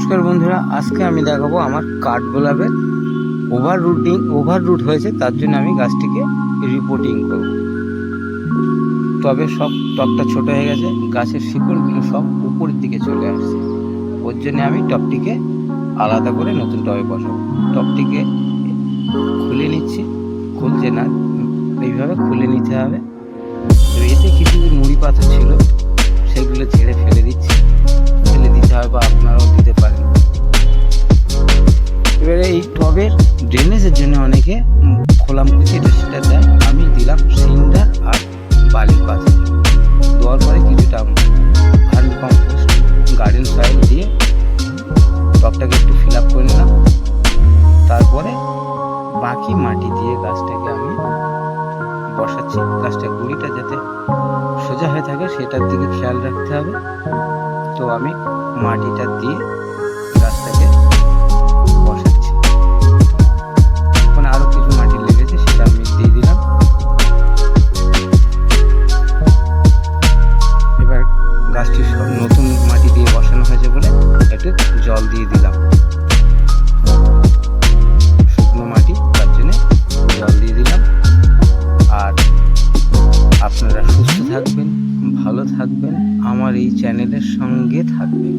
নমস্কার বন্ধুরা, আজকে আমি দেখাবো আমার কাঠ গোলাপের ওভার রুটিং ওভার রুট হয়েছে, তার জন্য আমি গাছটিকে রিপোর্টিং করব। তবে সব টপটা ছোট হয়ে গেছে, গাছের শিকড়গুলো সব উপরের দিকে চলে আসছে। ওর জন্য আমি টপটিকে আলাদা করে নতুন টবে বসাবো। টপটিকে খুলে নিচ্ছি, খুলছে না, এইভাবে খুলে নিতে হবে। এতে কিছু নুড়ি পাথর ছিল, সেগুলো ছেড়ে ফেলে দিচ্ছি। ফেলে দিতে হবে বা আপনারাও ড্রেনেজের জন্য অনেকে খোলামকুচি এটা সেটা দেয়। আমি দিলাম সিন্ডার আর বালির পাথর। দেওয়ার পরে কিছুটা ভার্মি কম্পোস্ট গার্ডেন সয়েল দিয়ে টবটাকে একটু ফিল আপ করে নিলাম। তারপরে বাকি মাটি দিয়ে গাছটাকে আমি বসাচ্ছি। গাছটা গুঁড়িটা যাতে সোজা হয়ে থাকে, সেটার দিকে খেয়াল রাখতে হবে। তো আমি মাটিটা দিয়ে দিলাম। শুকনো মাটি, তার জন্যে জল দিয়ে দিলাম। আর আপনারা সুস্থ থাকবেন, ভালো থাকবেন, আমার এই চ্যানেলের সঙ্গে থাকবেন।